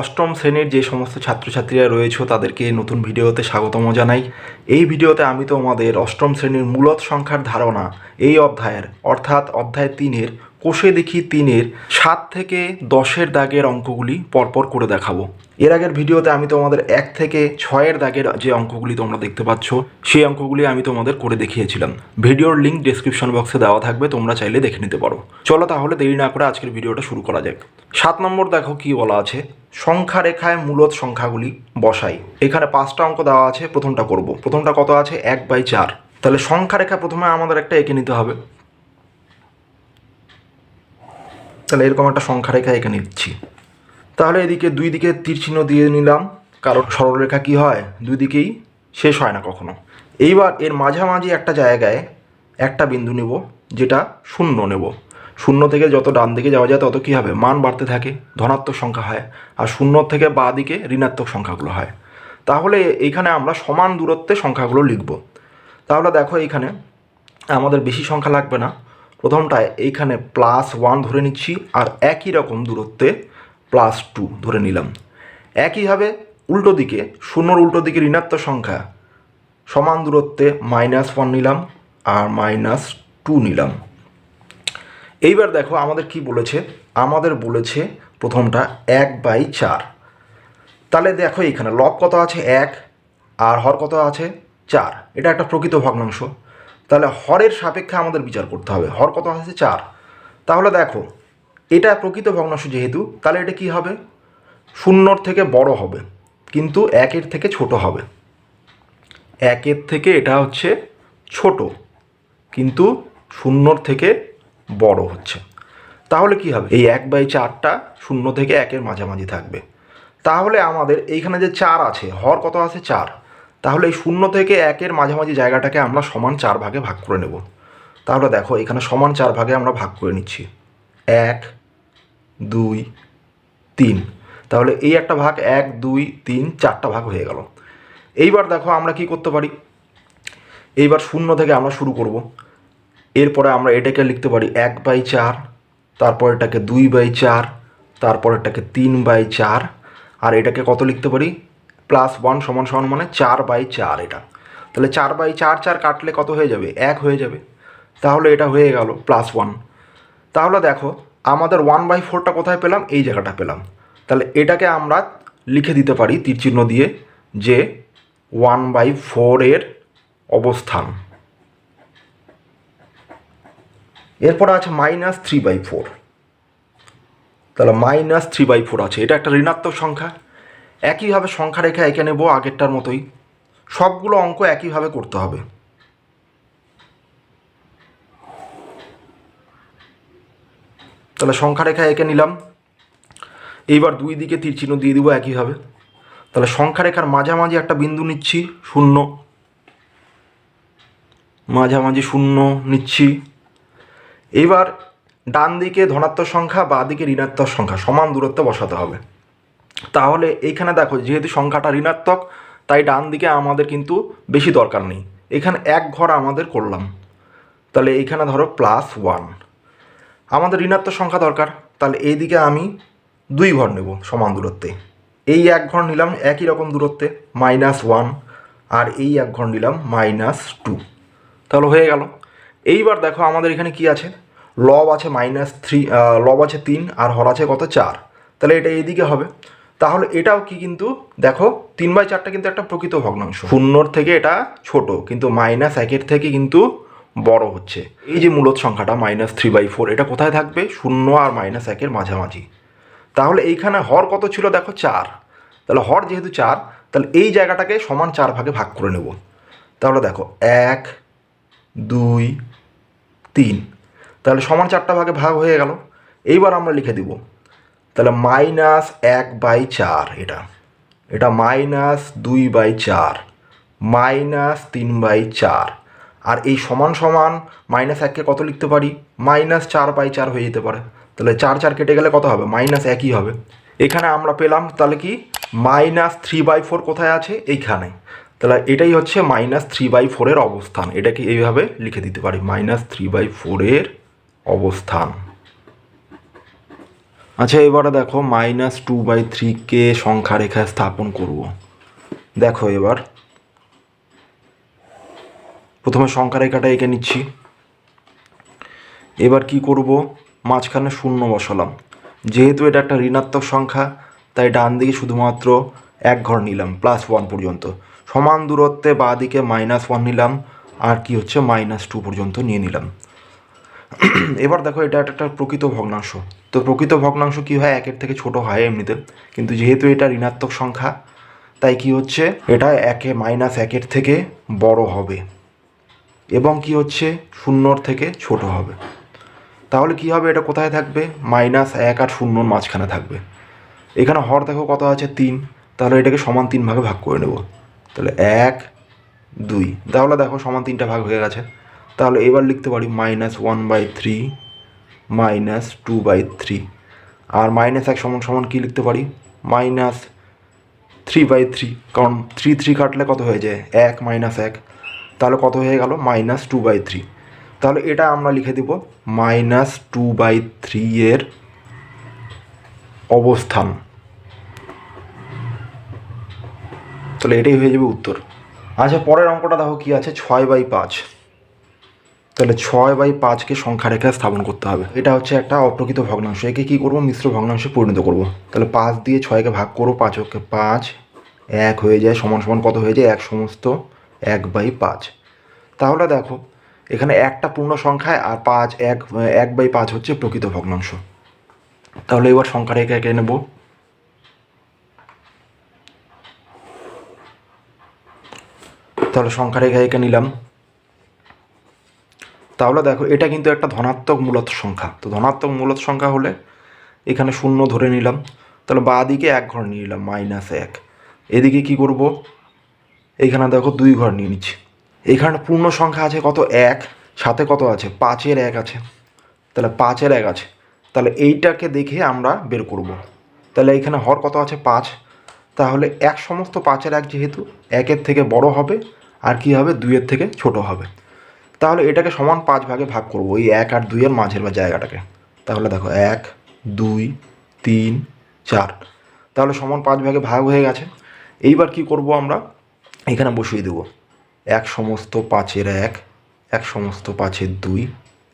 অষ্টম শ্রেণির যে সমস্ত ছাত্রছাত্রীরা রয়েছে তাদেরকে নতুন ভিডিওতে স্বাগতম জানাই। এই ভিডিওতে আমি তোমাদের অষ্টম শ্রেণির মূলত সংখ্যার ধারণা এই অধ্যায়ের, অর্থাৎ অধ্যায় তিনের কোষে দেখি তিনের সাত থেকে দশের দাগের অঙ্কগুলি পরপর করে দেখাবো। এর আগের ভিডিওতে আমি তোমাদের এক থেকে ছয়ের দাগের যে অঙ্কগুলি তোমরা দেখতে পাচ্ছ, সেই অঙ্কগুলি আমি তোমাদের করে দেখিয়েছিলাম। ভিডিওর লিঙ্ক ডিসক্রিপশন বক্সে দেওয়া থাকবে, তোমরা চাইলে দেখে নিতে পারো। চলো তাহলে দেরি না করে আজকের ভিডিওটা শুরু করা যাক। সাত নম্বর দেখো কি বলা আছে, সংখ্যা রেখায় মূলত সংখ্যাগুলি বসাই। এখানে পাঁচটা অঙ্ক দেওয়া আছে, প্রথমটা করব। প্রথমটা কত আছে? এক বাই চার। তাহলে সংখ্যা রেখা প্রথমে আমাদের একটা এঁকে নিতে হবে। তাহলে এরকম একটা সংখ্যা রেখা এখানে নিচ্ছি তাহলে এদিকে দুই দিকে তীর চিহ্ন দিয়ে নিলাম, কারণ সরলরেখা কি হয়? দুই দিকেই শেষ হয় না কখনো। এইবার এর মাঝামাঝি একটা জায়গায় একটা বিন্দু নেব, যেটা শূন্য নেব। শূন্য থেকে যত ডান দিকে যাওয়া যায় তত কী হবে? মান বাড়তে থাকে, ধনাত্মক সংখ্যা হয়, আর শূন্য থেকে বা দিকে ঋণাত্মক সংখ্যাগুলো হয়। তাহলে এইখানে আমরা সমান দূরত্বে সংখ্যাগুলো লিখব। তাহলে দেখো এইখানে আমাদের বেশি সংখ্যা লাগবে না। প্রথমটায় এইখানে প্লাস ওয়ান ধরে নিচ্ছি আর একই রকম দূরত্বে প্লাস টু ধরে নিলাম। একইভাবে উল্টো দিকে, শূন্যর উল্টো দিকে ঋণাত্মক সংখ্যা সমান দূরত্বে মাইনাস ওয়ান নিলাম আর মাইনাস টু নিলাম। এইবার দেখো আমাদের কি বলেছে? আমাদের বলেছে প্রথমটা এক বাই চার। তাহলে দেখো এখানে লব কত আছে? এক। আর হর কত আছে? চার। এটা একটা প্রকৃত ভগ্নাংশ। তাহলে হরের সাপেক্ষে আমাদের বিচার করতে হবে। হর কত আছে চার। তাহলে দেখো, এটা প্রকৃত ভগ্নাংশ যেহেতু, তাহলে এটা কি হবে? শূন্যর থেকে বড় হবে, কিন্তু একের থেকে ছোট হবে। একের থেকে এটা হচ্ছে ছোট, কিন্তু শূন্যর থেকে বড় হচ্ছে। তাহলে কি হবে? এই এক বাই চারটা শূন্য থেকে একের মাঝামাঝি থাকবে। তাহলে আমাদের এইখানে যে চার আছে, হর কত আছে চার। তাহলে এই শূন্য থেকে একের মাঝামাঝি জায়গাটাকে আমরা সমান চার ভাগে ভাগ করে নেব। তাহলে দেখো, এখানে সমান চার ভাগে আমরা ভাগ করে নিচ্ছি। এক, দুই, তিন। তাহলে এই একটা ভাগ এক, দুই, তিন, চারটা ভাগ হয়ে গেল। এইবার দেখো আমরা কি করতে পারি? এইবার শূন্য থেকে আমরা শুরু করব। এরপরে আমরা এটাকে লিখতে পারি এক বাই চার, তারপর এটাকে দুই বাই চার, তারপর এটাকে তিন বাই চার, আর এটাকে কত লিখতে পারি? প্লাস ওয়ান সমান সমান মানে চার বাই চার এটা। তাহলে চার বাই চার চার কাটলে কত হয়ে যাবে? এক হয়ে যাবে। তাহলে এটা হয়ে গেল প্লাস ওয়ান তাহলে দেখো, আমাদের ওয়ান বাই ফোরটা কোথায় পেলাম? এই জায়গাটা পেলাম। তাহলে এটাকে আমরা লিখে দিতে পারি তীরচিহ্ন দিয়ে যে ওয়ান বাই ফোরের অবস্থান। এরপরে আছে মাইনাস থ্রি বাই ফোর তাহলে মাইনাস থ্রি বাই ফোর আছে। এটা একটা ঋণাত্মক সংখ্যা। একইভাবে সংখ্যা রেখা এঁকে নেব আগেরটার মতোই। সবগুলো অঙ্ক একইভাবে করতে হবে। তাহলে সংখ্যা রেখা এঁকে নিলাম। এইবার দুই দিকে তীর চিহ্ন দিয়ে দিব একইভাবে। তাহলে সংখ্যা রেখার মাঝামাঝি একটা বিন্দু নিচ্ছি, শূন্য। মাঝামাঝি, শূন্য, নিচ্ছি। এইবার ডান দিকে ধনাত্মক সংখ্যা, বা দিকে ঋণাত্মক সংখ্যা, সমান দূরত্বে বসাতে হবে। তাহলে এইখানে দেখো, যেহেতু সংখ্যাটা ঋণাত্মক, তাই ডান দিকে আমাদের কিন্তু বেশি দরকার নেই। এখানে এক ঘর আমাদের করলাম। তাহলে এইখানে ধরো প্লাস ওয়ান আমাদের ঋণাত্মক সংখ্যা দরকার। তাহলে এই দিকে আমি দুই ঘর নেব সমান দূরত্বে। এই এক ঘর নিলাম একই রকম দূরত্বে মাইনাস ওয়ান আর এই এক ঘর নিলাম মাইনাস টু তাহলে হয়ে গেল। এইবার দেখো আমাদের এখানে কি আছে? লব আছে মাইনাস থ্রি লব আছে তিন, আর হর আছে কত? চার। তাহলে এটা এইদিকে হবে। তাহলে এটাও কি কিন্তু, দেখো, তিন বাই চারটা কিন্তু একটা প্রকৃত ভগ্নাংশ। শূন্যর থেকে এটা ছোট, কিন্তু মাইনাস একের থেকে কিন্তু বড় হচ্ছে। এই যে মূলত সংখ্যাটা মাইনাস থ্রি বাই ফোর এটা কোথায় থাকবে? শূন্য আর মাইনাস একের মাঝামাঝি। তাহলে এইখানে হর কত ছিল? দেখো, চার। তাহলে হর যেহেতু চার, তাহলে এই জায়গাটাকে সমান চার ভাগে ভাগ করে নেব। তাহলে দেখো, এক, দুই, তিন। তাহলে সমান চারটা ভাগে ভাগ হয়ে গেল। এইবার আমরা লিখে দিব তাহলে মাইনাস এক বাই চার এটা। এটা মাইনাস দুই বাই চার মাইনাস তিন বাই চার। আর এই সমান সমান মাইনাস এককে কত লিখতে পারি? মাইনাস চার বাই চার হয়ে যেতে পারে। তাহলে চার চার কেটে গেলে কত হবে? মাইনাস একই হবে। এখানে আমরা পেলাম তাহলে কি? মাইনাস থ্রি বাই ফোর কোথায় আছে? এইখানে। তাহলে এটাই হচ্ছে মাইনাস থ্রি বাই ফোরের অবস্থান। এটাকে এইভাবে লিখে দিতে পারি। মাইনাস থ্রি বাই ফোরের অবস্থান। আচ্ছা এবারে দেখো মাইনাস টু বাই থ্রিকে সংখ্যা রেখায় স্থাপন করব। দেখো এবার। প্রথমে সংখ্যা রেখাটা এঁকে নিচ্ছি। এবার কি করব? মাঝখানে শূন্য বসালাম। যেহেতু এটা একটা ঋণাত্মক সংখ্যা, তাই ডান দিকে শুধুমাত্র এক ঘর নিলাম প্লাস ওয়ান পর্যন্ত। সমান দূরত্বে বাঁ দিকে মাইনাস ওয়ান নিলাম, আর কি হচ্ছে? মাইনাস টু পর্যন্ত নিয়ে নিলাম। এবার দেখো এটা একটা প্রকৃত ভগ্নাংশ। তো প্রকৃত ভগ্নাংশ কি হয়? একের থেকে ছোট হয় এমনিতে। কিন্তু যেহেতু এটা ঋণাত্মক সংখ্যা, তাই কি হচ্ছে? এটা একে মাইনাস একের থেকে বড় হবে এবং কি হচ্ছে? শূন্যর থেকে ছোট হবে। তাহলে কি হবে? এটা কোথায় থাকবে? মাইনাস এক আর শূন্যর মাঝখানে থাকবে। এখানে হর দেখো কত আছে? তিন। তাহলে এটাকে সমান তিন ভাগে ভাগ করে নেব। তাহলে এক, দুই। তাহলে দেখো সমান তিনটা ভাগ হয়ে গেছে। তাহলে এবার লিখতে পারি minus one by three minus two by three R minus এক সমান সমান কী লিখতে পারি? মাইনাস থ্রি বাই থ্রি কারণ থ্রি থ্রি কাটলে কত হয়ে যায়? এক মাইনাস এক। তাহলে কত হয়ে গেল? মাইনাস টু বাই থ্রি তাহলে এটা আমরা লিখে দেব মাইনাস টু বাই থ্রি এর অবস্থান। তাহলে এটাই হয়ে যাবে উত্তর। আচ্ছা পরের অঙ্কটা দেখো কি আছে? ছয় বাই পাঁচ। তাহলে ছয় বাই পাঁচকে সংখ্যা রেখায় স্থাপন করতে হবে। এটা হচ্ছে একটা অপ্রকৃত ভগ্নাংশ। একে কী করব? মিশ্র ভগ্নাংশে পরিণত করব। তাহলে পাঁচ দিয়ে ছয়কে ভাগ করো পাঁচ ওকে পাঁচ। এক হয়ে যায় সমান সমান কত হয়ে যায়? এক সমস্ত এক বাই পাঁচ। তাহলে দেখো, এখানে একটা পূর্ণ সংখ্যায় আর পাঁচ এক এক বাই পাঁচ হচ্ছে প্রকৃত ভগ্নাংশ। তাহলে এবার সংখ্যা রেখা এঁকে নেব। তাহলে সংখ্যা রেখা এঁকে নিলাম। তাহলে দেখো, এটা কিন্তু একটা ধনাত্মক মূলত সংখ্যা। তো ধনাত্মক মূলত সংখ্যা হলে এখানে শূন্য ধরে নিলাম। তাহলে বাঁ দিকে এক ঘর নিয়ে নিলাম, মাইনাস এক। এদিকে কি করব? এইখানে দেখো দুই ঘর নিয়ে নিচ্ছি। এখানে পূর্ণ সংখ্যা আছে কত? এক। সাথে কত আছে? পাঁচের এক আছে। তাহলে পাঁচের এক আছে। তাহলে এইটাকে দেখে আমরা বের করব। তাহলে এখানে হর কত আছে? পাঁচ। তাহলে এক সমস্ত পাঁচের এক যেহেতু, একের থেকে বড় হবে, আর কি হবে? দুইয়ের থেকে ছোট হবে। তাহলে এটাকে সমান পাঁচ ভাগে ভাগ করব। এই এক আর দুইয়ের মাঝের বা জায়গাটাকে। তাহলে দেখো, এক, দুই, তিন, চার। তাহলে সমান পাঁচ ভাগে ভাগ হয়ে গেছে। এইবার কি করব আমরা? এখানে বসিয়ে দেবো। এক সমস্ত পাঁচের এক এক সমস্ত পাঁচের দুই,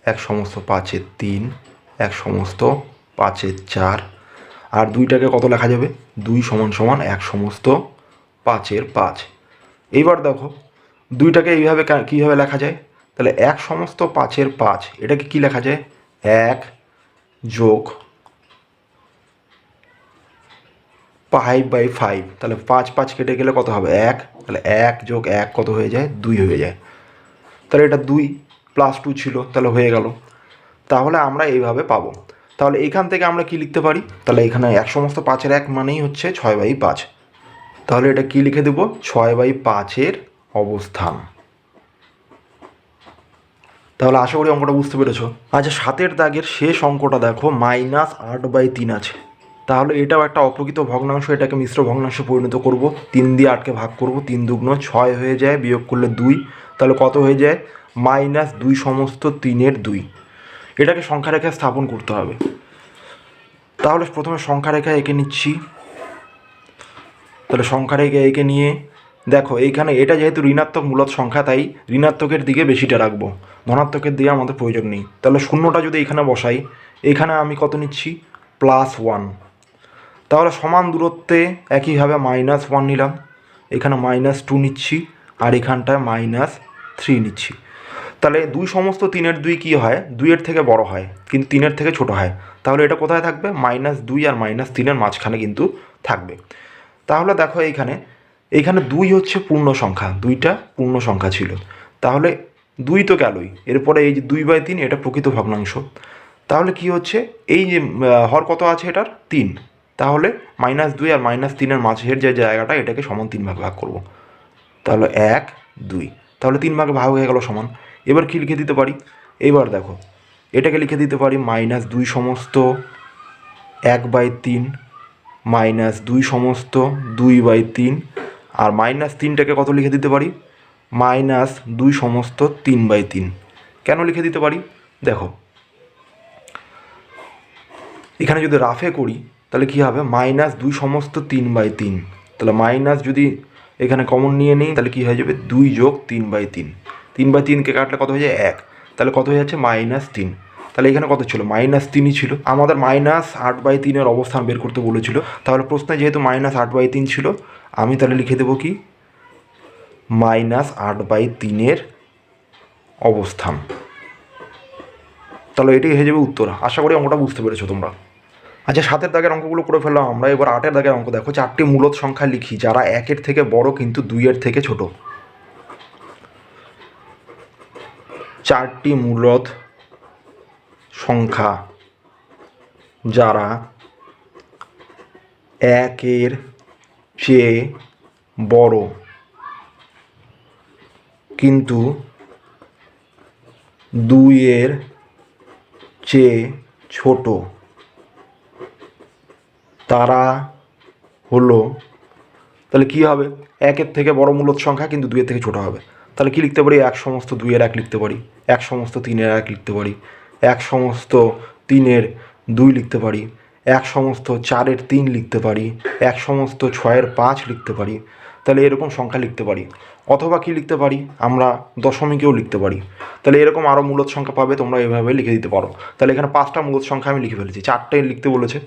এক সমস্ত পাঁচের তিন, এক সমস্ত পাঁচের চার। আর দুইটাকে কত লেখা যাবে? দুই সমান সমান এক সমস্ত পাঁচের পাঁচ। এইবার দেখো, দুইটাকে এইভাবে কীভাবে লেখা যায়? তাহলে এক সমস্ত পাঁচের পাঁচ, এটাকে কি লেখা যায়? এক যোগ ফাইভ বাই ফাইভ তাহলে পাঁচ পাঁচ কেটে গেলে কত হবে? এক, তাহলে এক যোগ এক কত হয়ে যায়? দুই হয়ে যায়। তাহলে এটা দুই প্লাস টু ছিল, তাহলে হয়ে গেল। তাহলে আমরা এইভাবে পাবো। তাহলে এখান থেকে আমরা কি লিখতে পারি? তাহলে এখানে এক সমস্ত পাঁচের এক মানেই হচ্ছে ছয় বাই পাঁচ। তাহলে এটা কি লিখে দেবো? ছয় বাই পাঁচের অবস্থান। তাহলে আশা করি অঙ্কটা বুঝতে পেরেছ। আচ্ছা সাতের দাগের শেষ অঙ্কটা দেখো মাইনাস আট বাই তিন আছে। তাহলে এটাও একটা অপ্রকৃত ভগ্নাংশ, এটাকে মিশ্র ভগ্নাংশে পরিণত করব। তিন দিয়ে আটকে ভাগ করব, তিন দুগ্ন ছয় হয়ে যায়, বিয়োগ করলে দুই। তাহলে কত হয়ে যায়? মাইনাস দুই সমস্ত তিনের দুই। এটাকে সংখ্যা রেখায় স্থাপন করতে হবে। তাহলে প্রথমে সংখ্যা রেখা এঁকে নিচ্ছি। তাহলে সংখ্যা রেখে এঁকে নিয়ে, দেখো, এইখানে এটা যেহেতু ঋণাত্মক মূলত সংখ্যা, তাই ঋণাত্মকের দিকে বেশিটা রাখব। ধনাত্মকের দিকে আমাদের প্রয়োজন নেই। তাহলে শূন্যটা যদি এখানে বসাই, এখানে আমি কত নিচ্ছি? প্লাস ওয়ান তাহলে সমান দূরত্বে একইভাবে মাইনাস ওয়ান নিলাম। এখানে মাইনাস টু নিচ্ছি, আর এখানটায় মাইনাস থ্রি নিচ্ছি। তাহলে দুই সমস্ত তিনের দুই কী হয়? দুইয়ের থেকে বড় হয়, কিন্তু তিনের থেকে ছোট হয়। তাহলে এটা কোথায় থাকবে? মাইনাস দুই আর মাইনাস তিনের মাঝখানে কিন্তু থাকবে। তাহলে দেখো এইখানে এইখানে দুই হচ্ছে পূর্ণ সংখ্যা, দুইটা পূর্ণ সংখ্যা ছিল। তাহলে দুই তো গেলই। এরপরে এই যে দুই বাই তিন, এটা প্রকৃত ভগ্নাংশ। তাহলে কি হচ্ছে? এই যে হর কত আছে এটার? তিন। তাহলে মাইনাস দুই আর মাইনাস তিনের মাঝের যে জায়গাটা, এটাকে সমান তিন ভাগ ভাগ করব। তাহলে এক, দুই। তাহলে তিন ভাগে ভাগ হয়ে গেল সমান। এবার কি লিখে দিতে পারি? এবার দেখো, এটাকে লিখে দিতে পারি মাইনাস দুই সমস্ত এক বাই তিন, মাইনাস দুই সমস্ত দুই বাই তিন, আর মাইনাস তিনটাকে কত লিখে দিতে পারি? মাইনাস দুই সমস্ত তিন বাই তিন। কেন লিখে দিতে পারি? দেখো। এখানে যদি রাফে করি, তাহলে কী হবে? মাইনাস দুই সমস্ত তিন বাই তিন। তাহলে মাইনাস যদি এখানে কমন নিয়ে নিই, তাহলে কী হয়ে যাবে? দুই যোগ তিন বাই তিন। তিন বাই তিনকে কাটলে কত হয়ে যায়? এক। তাহলে কত হয়ে যাচ্ছে? মাইনাস তিন। তাহলে এখানে কত ছিল? মাইনাস তিনই ছিল। আমাদের মাইনাস আট বাই তিনের অবস্থান বের করতে বলেছিল। তাহলে প্রশ্নে যেহেতু মাইনাস আট বাই তিন ছিল, আমি তাহলে লিখে দেবো কি? মাইনাস আট বাই তিনের অবস্থান। তাহলে এটাই হয়ে যাবে উত্তর। আশা করি অঙ্কটা বুঝতে পেরেছ তোমরা। আচ্ছা সাতের দাগের অঙ্কগুলো করে ফেললাম আমরা। এবার আটের দাগের অঙ্ক দেখো। চারটি মূলত সংখ্যা লিখি, যারা একের থেকে বড় কিন্তু দুইয়ের থেকে ছোট। চারটি মূলত সংখ্যা, যারা একের চেয়ে বড়। কিন্তু দুইয়ের চেয়ে ছোট। তারা হলো, তাহলে কি হবে? একের থেকে বড় মূলত সংখ্যা কিন্তু দুইয়ের থেকে ছোট হবে। তাহলে কি লিখতে পারি? এক সমস্ত দুইয়ের এক লিখতে পারি। এক সমস্ত তিনের এক লিখতে পারি। এক সমস্ত তিনের দুই লিখতে পারি। এক সমস্ত চারের তিন লিখতে পারি। এক সমস্ত ছয়ের পাঁচ লিখতে পারি। তাহলে এরকম সংখ্যা লিখতে পারি। অথবা কি লিখতে পারি? আমরা দশমিকেও লিখতে পারি। তাহলে এরকম আরও মূলত সংখ্যা পাবে, তোমরা এভাবে লিখে দিতে পারো। তাহলে এখানে পাঁচটা মূলত সংখ্যা আমি লিখে ফেলেছি, চারটে লিখতে বলেছে।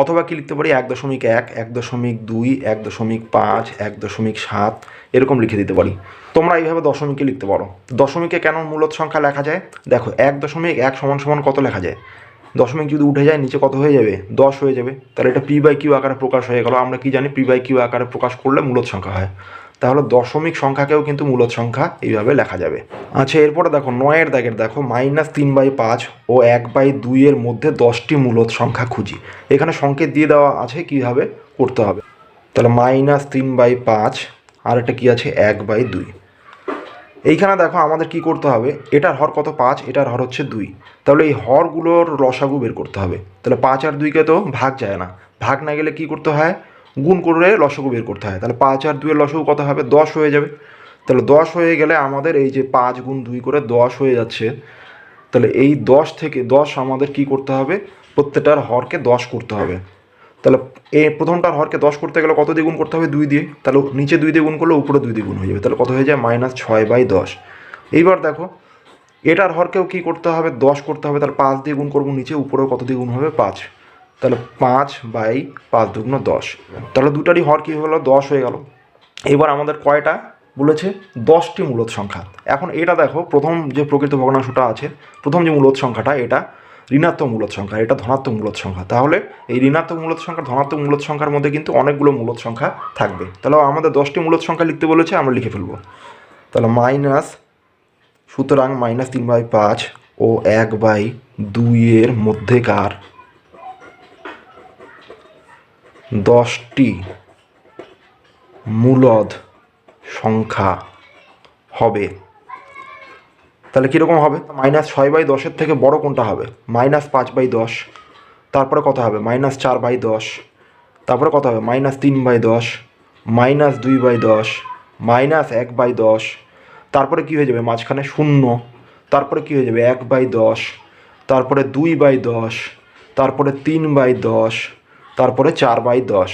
অথবা কি লিখতে পারি? এক দশমিক এক এক দশমিক দুই, এক দশমিক পাঁচ, এক দশমিক সাত, এরকম লিখে দিতে পারি। তোমরা এইভাবে দশমিকে লিখতে পারো। দশমিকে কেন মূলত সংখ্যা লেখা যায়? দেখো, এক দশমিক এক সমান সমান কত লেখা যায়? দশমিক যদি উঠে যায়, নিচে কত হয়ে যাবে? দশ হয়ে যাবে। তাহলে এটা পি বাই কিউ আকারে প্রকাশ হয়ে গেল। আমরা কি জানি? পি বাই কিউ আকারে প্রকাশ করলে মূলত সংখ্যা হয়। তাহলে দশমিক সংখ্যাকেও কিন্তু মূলত সংখ্যা এইভাবে লেখা যাবে। আচ্ছা এরপরে দেখো, নয়ের দাগের দেখো মাইনাস তিন বাই পাঁচ ও এক বাই দুইয়ের মধ্যে দশটি মূলত সংখ্যা খুঁজি। এখানে সংকেত দিয়ে দেওয়া আছে কীভাবে করতে হবে। তাহলে মাইনাস তিন বাই পাঁচ, আর এটা কী আছে? এক বাই দুই। এইখানে দেখো আমাদের কি করতে হবে? এটার হর কত? পাঁচ। এটার হর হচ্ছে দুই। তাহলে এই হরগুলোর রসাগু বের করতে হবে। তাহলে পাঁচ আর দুইকে তো ভাগ যায় না। ভাগ না গেলে কি করতে হয়? গুণ করে লসাগু বের করতে হয়। তাহলে পাঁচ আর দুইয়ের লসাগু কত হবে? দশ হয়ে যাবে। তাহলে দশ হয়ে গেলে আমাদের এই যে পাঁচ গুণ দুই করে দশ হয়ে যাচ্ছে। তাহলে এই দশ থেকে দশ আমাদের কি করতে হবে? প্রত্যেকটার হরকে দশ করতে হবে। তাহলে এই প্রথমটার হরকে দশ করতে গেলে কত দিয়ে গুণ করতে হবে? দুই দিয়ে। তাহলে নিচে দুই দিয়ে গুণ করলে উপরে দুই দিয়ে গুণ হয়ে যাবে। তাহলে কত হয়ে যায়? মাইনাস ছয় বাই দশ। এইবার দেখো এটার হরকেও কী করতে হবে? দশ করতে হবে, তাহলে পাঁচ দিয়ে গুণ করব, নিচে উপরেও কত দিয়ে গুণ হবে? পাঁচ। তাহলে পাঁচ বাই পাঁচ দুগুণ দশ। তাহলে দুটারই হর কী হলো? দশ হয়ে গেল। এবার আমাদের কয়টা বলেছে? দশটি মূলত সংখ্যা। এখন এটা দেখো, প্রথম যে প্রকৃত ভগ্নাংশটা আছে, প্রথম যে মূলত সংখ্যাটা, এটা ঋণাত্মক মূলত সংখ্যা, এটা ধনাত্মক মূলত সংখ্যা। তাহলে এই ঋণাত্মক মূলত সংখ্যা, ধনাত্মক মূলত সংখ্যার মধ্যে কিন্তু অনেকগুলো মূলত সংখ্যা থাকবে। তাহলে আমাদের দশটি মূলত সংখ্যা লিখতে বলেছে, আমরা লিখে ফেলব। তাহলে মাইনাস সুতরাং মাইনাস তিন বাই পাঁচ ও এক বাই দুইয়ের মধ্যেকার দশটি মূলদ সংখ্যা হবে। তাহলে কীরকম হবে? মাইনাস ছয় বাই দশের থেকে বড় কোনটা হবে? মাইনাস পাঁচ বাই দশ, তারপরে কত হবে? মাইনাস চার বাই দশ, তারপরে কত হবে? মাইনাস তিন বাই দশ, মাইনাস দুই বাই দশ, মাইনাস এক বাই দশ তারপরে কী হয়ে যাবে? মাঝখানে শূন্য, তারপরে কী হয়ে যাবে? এক বাই দশ, তারপরে দুই বাই দশ, তারপরে তিন বাই দশ, তারপরে চার বাই দশ।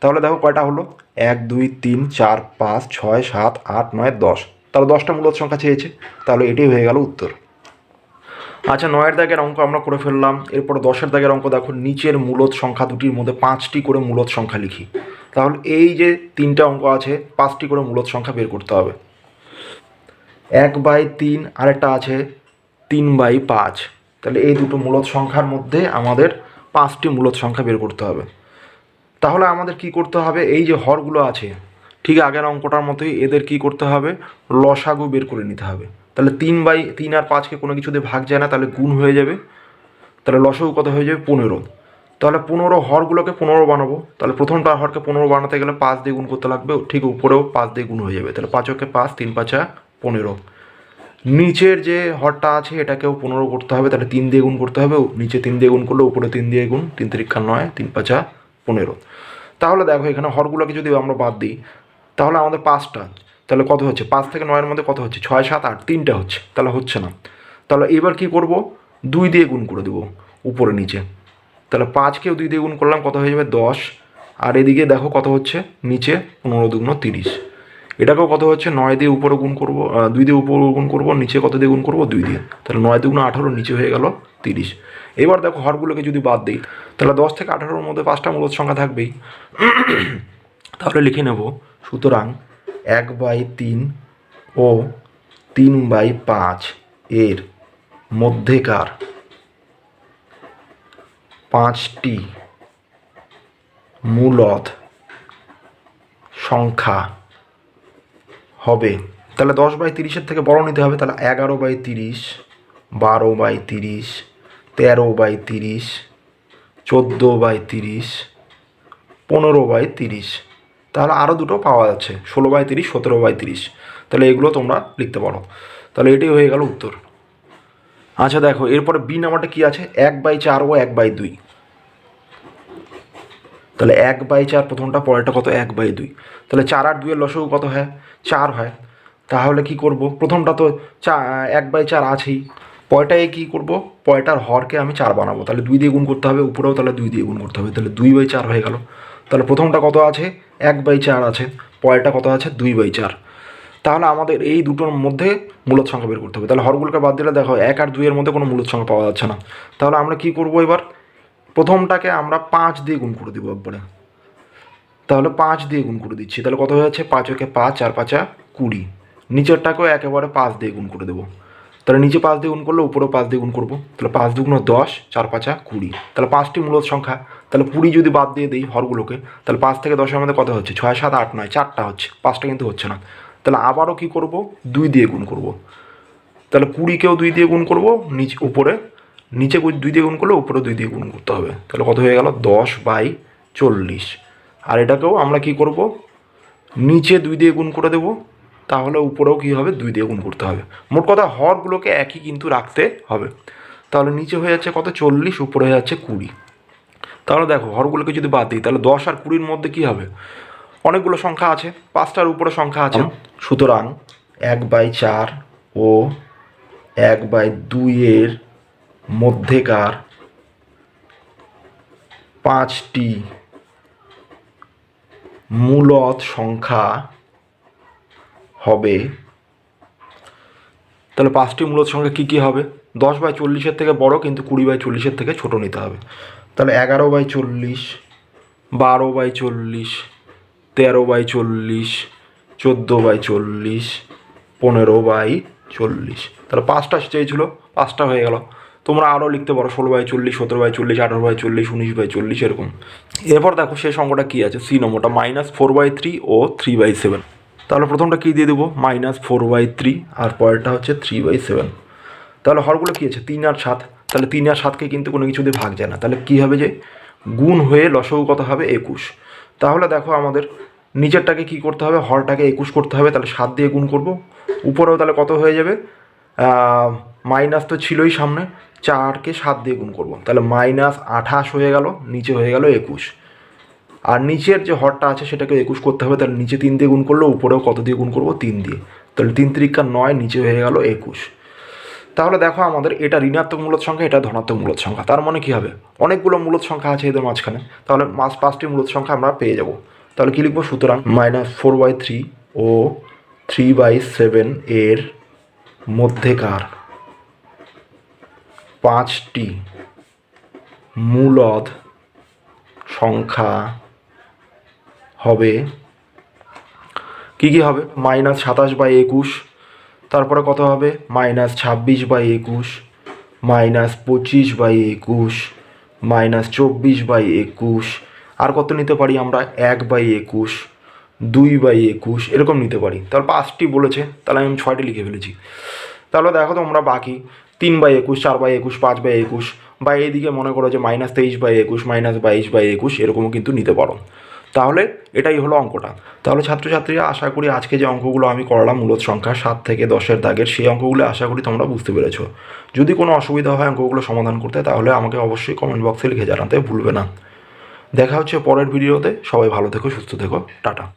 তাহলে দেখো কয়টা হলো? এক, দুই, তিন, চার, পাঁচ, ছয়, সাত, আট, নয়, দশ। তাহলে দশটা মূলত সংখ্যা চেয়েছে। তাহলে এটাই হয়ে গেল উত্তর। আচ্ছা নয়ের দাগের অঙ্ক আমরা করে ফেললাম। এরপরে দশের দাগের অঙ্ক দেখো, নিচের মূলত সংখ্যা দুটির মধ্যে পাঁচটি করে মূলত সংখ্যা লিখি। তাহলে এই যে তিনটা অঙ্ক আছে, পাঁচটি করে মূলত সংখ্যা বের করতে হবে। এক বাই তিন, আরেকটা আছে তিন বাই পাঁচ। তাহলে এই দুটো মূলত সংখ্যার মধ্যে আমাদের পাঁচটি মূলত সংখ্যা বের করতে হবে। তাহলে আমাদের কি করতে হবে? এই যে হরগুলো আছে, ঠিক আগের অঙ্কটার মতোই এদের কি করতে হবে? লসাগু বের করে নিতে হবে। তাহলে তিন বাই তিন আর পাঁচকে কোনো কিছু দিয়ে ভাগ যায় না, তাহলে গুণ হয়ে যাবে। তাহলে লসাগু কত হয়ে যাবে? পনেরো। তাহলে পনেরো হরগুলোকে পনেরো বানাবো। তাহলে প্রথমটা হরকে পনেরো বানাতে গেলে পাঁচ দিয়ে গুণ করতে লাগবে, ঠিক উপরেও পাঁচ দিয়ে গুণ হয়ে যাবে। তাহলে পাঁচকে পাঁচ, তিন পাঁচা পনেরো। নিচের যে হরটা আছে এটাকেও পনেরো করতে হবে, তাহলে তিন দিয়ে গুণ করতে হবে। নিচে তিন দিয়ে গুণ করলে উপরে তিন দিয়ে গুণ, তিন তিরিক্ষা নয়, তিন পাঁচা পনেরো। তাহলে দেখো এখানে হরগুলোকে যদি আমরা বাদ দিই, তাহলে আমাদের পাঁচটা, তাহলে কত হচ্ছে? পাঁচ থেকে নয়ের মধ্যে কত হচ্ছে? ছয়, সাত, আট, তিনটা হচ্ছে, তাহলে হচ্ছে না। তাহলে এবার কি করব? দুই দিয়ে গুণ করে দেবো উপরে নিচে। তাহলে পাঁচকেও দুই দিয়ে গুণ করলাম, কত হয়ে যাবে? দশ। আর এদিকে দেখো কত হচ্ছে? নিচে পনেরো দুগুণ তিরিশ। এটাকেও কত হচ্ছে? নয় দিয়ে উপরে গুণ করব দুই দিয়ে উপরে গুণ করব, নিচে কত দিয়ে গুণ করব? দুই দিয়ে। তাহলে নয় দুগুণ আঠারো, নিচে হয়ে গেল তিরিশ। এবার দেখো হরগুলোকে যদি বাদ দিই, তাহলে দশ থেকে আঠারোর মধ্যে পাঁচটা মূলত সংখ্যা থাকবেই। তাহলে লিখে নেব, সুতরাং এক বাই তিন ও তিন বাই পাঁচ এর মধ্যেকার পাঁচটি মূলত সংখ্যা হবে। তাহলে দশ বাই তিরিশের থেকে বড় নিতে হবে, তাহলে এগারো বাই তিরিশ, বারো বাই তিরিশ, তেরো বাই তিরিশ, চোদ্দ বাই তিরিশ, পনেরো বাই তিরিশ। তাহলে আরও দুটো পাওয়া যাচ্ছে, ষোলো বাই তিরিশ, সতেরো বাই তিরিশ। তাহলে এগুলো তোমরা লিখতে পারো। তাহলে এটাই হয়ে গেল উত্তর। আচ্ছা দেখো, এরপরে বি নাম্বারটা কী আছে? এক বাই চার ও এক বাই দুই। তাহলে এক বাই চার প্রথমটা, পরেরটা কত? এক বাই দুই। তাহলে চার আর দুইয়ের লসগু কত হয়? চার হয়। তাহলে কি করব? প্রথমটা তো চা, এক বাই চার আছেই। পয়টায় কী করব? পয়টার হরকে আমি চার বানাবো। তাহলে দুই দিয়ে গুণ করতে হবে, উপরেও তাহলে দুই দিয়ে গুণ করতে হবে। তাহলে দুই বাই চার হয়ে গেল। তাহলে প্রথমটা কত আছে? এক বাই চার আছে। পয়টা কত আছে? দুই বাই চার। তাহলে আমাদের এই দুটোর মধ্যে মূলত সংখ্যা বের করতে হবে। তাহলে হরগুলোকে বাদ দিলে দেখো এক আর দুইয়ের মধ্যে কোনো মূলত সংখ্যা পাওয়া যাচ্ছে না। তাহলে আমরা কি করব এবার? প্রথমটাকে আমরা পাঁচ দিয়ে গুণ করে দিব একবারে। তাহলে পাঁচ দিয়ে গুণ করে দিচ্ছি। তাহলে কত হয়ে যাচ্ছে? পাঁচ ওকে পাঁচ, চার পাঁচা কুড়ি। নিচেরটাকেও একেবারে পাঁচ দিয়ে গুণ করে দেবো। তাহলে নিচে পাঁচ দিয়ে গুণ করলে উপরেও পাঁচ দিয়ে গুণ করব। তাহলে পাঁচ দুগুণ দশ, চার পাঁচা কুড়ি। তাহলে পাঁচটি মূলত সংখ্যা। তাহলে কুড়ি যদি বাদ দিয়ে দিই হরগুলোকে, তাহলে পাঁচ থেকে দশের মধ্যে কত হচ্ছে? ছয়, সাত, আট, নয়, চারটা হচ্ছে। পাঁচটা কিন্তু হচ্ছে না। তাহলে আবারও কি করব? দুই দিয়ে গুণ করব। তাহলে কুড়িকেও দুই দিয়ে গুণ করব। নিচে উপরে নিচে দুই দিয়ে গুণ করলে উপরে দুই দিয়ে গুণ করতে হবে। তাহলে কত হয়ে গেল? দশ বাই চল্লিশ। আর এটাকেও আমরা কি করব? নিচে দুই দিয়ে গুণ করে দেব। তাহলে উপরেও কী হবে? দুই দিয়ে গুণ করতে হবে। মোট কথা হরগুলোকে একই কিন্তু রাখতে হবে। তাহলে নিচে হয়ে যাচ্ছে কত? চল্লিশ উপরে হয়ে যাচ্ছে কুড়ি। তাহলে দেখো হরগুলোকে যদি বাদ দিই তাহলে দশ আর কুড়ির মধ্যে কি হবে? অনেকগুলো সংখ্যা আছে পাঁচটার উপরে সংখ্যা আছে। সুতরাং এক বাই চার ও এক বাই দুইয়ের মধ্যেকার পাঁচটি মূলত সংখ্যা হবে। তাহলে পাঁচটি মূলত সংখ্যা কী কী হবে? দশ বাই চল্লিশের থেকে বড় কিন্তু কুড়ি বাই চল্লিশের থেকে ছোট নিতে হবে। তাহলে এগারো বাই চল্লিশ, বারো বাই চল্লিশ, তেরো বাই চল্লিশ, চোদ্দ বাই চল্লিশ, পনেরো বাই চল্লিশ। তাহলে পাঁচটা চেয়েছিল, পাঁচটা হয়ে গেল। তোমরা আরও লিখতে পারো ষোলো বাই চল্লিশ, সতেরো বাই চল্লিশ, আঠারো বাই চল্লিশ, উনিশ বাই চল্লিশ, এরকম। এরপর দেখো শেষ অঙ্কটা কী আছে? সি নম্বরটা মাইনাস ফোর বাই থ্রি ও থ্রি বাই সেভেন তাহলে প্রথমটা কী দিয়ে দেবো? মাইনাস ফোর বাই থ্রি আর পরেরটা হচ্ছে থ্রি বাই সেভেন তাহলে হরগুলো কী আছে? তিন আর সাত। তাহলে তিন আর সাতকে কিন্তু কোনো কিছু দিয়ে ভাগ যায় না। তাহলে কী হবে যে? গুণ হয়ে লসগু কত হবে? একুশ। তাহলে দেখো আমাদের নিচেরটাকে কী করতে হবে? হরটাকে একুশ করতে হবে। তাহলে সাত দিয়ে গুণ করব। উপরেও তাহলে কত হয়ে যাবে? মাইনাস তো ছিলই সামনে। চারকে সাত দিয়ে গুণ করব। তাহলে মাইনাস আঠাশ হয়ে গেল, নিচে হয়ে গেল একুশ। আর নিচের যে হরটা আছে সেটাকে একুশ করতে হবে, তাহলে নিচে তিন দিয়ে গুণ করলে উপরেও কত দিয়ে গুণ করব? তিন দিয়ে। তাহলে তিন তিরিকা নয়, নিচে হয়ে গেল একুশ। তাহলে দেখো আমাদের এটা ঋণাত্মক মূলত সংখ্যা, এটা ধনাত্মক মূলত সংখ্যা। তার মানে কী হবে? অনেকগুলো মূলত সংখ্যা আছে এদের মাঝখানে। তাহলে মাস পাঁচটি মূলত সংখ্যা আমরা পেয়ে যাব। তাহলে কী লিখব? সুতরাং মাইনাস ফোর বাই থ্রি ও থ্রি বাই সেভেন এর মধ্যেকার। পাঁচটি মূলদ সংখ্যা হবে। কী কী হবে? মাইনাস সাতাশ বাই একুশ, তারপরে কত হবে? মাইনাস ছাব্বিশ বাই একুশ, মাইনাস পঁচিশ বাই একুশ, মাইনাস চব্বিশ বাই একুশ। আর কত নিতে পারি আমরা? এক বাই একুশ, দুই বাই একুশ, এরকম নিতে পারি। তাহলে পাঁচটি বলেছে, তাহলে আমি ছয়টি লিখে ফেলেছি। তাহলে দেখো তোমরা বাকি তিন বাই একুশ, চার বাই একুশ, পাঁচ বাই একুশ, বা এইদিকে মনে করো যে মাইনাস তেইশ বাই একুশ মাইনাস বাইশ বাই একুশ, এরকমও কিন্তু নিতে পারো। তাহলে এটাই হলো অঙ্কটা। তাহলে ছাত্রছাত্রীরা আশা করি আজকে যে অঙ্কগুলো আমি করলাম মূলত সংখ্যা সাত থেকে দশের দাগের, সেই অঙ্কগুলো আশা করি তোমরা বুঝতে পেরেছ। যদি কোনো অসুবিধা হয় অঙ্কগুলো সমাধান করতে, তাহলে আমাকে অবশ্যই কমেন্ট বক্সে লিখে জানাতে ভুলবে না। দেখা হচ্ছে পরের ভিডিওতে। সবাই ভালো থেকো, সুস্থ থেকো। টাটা।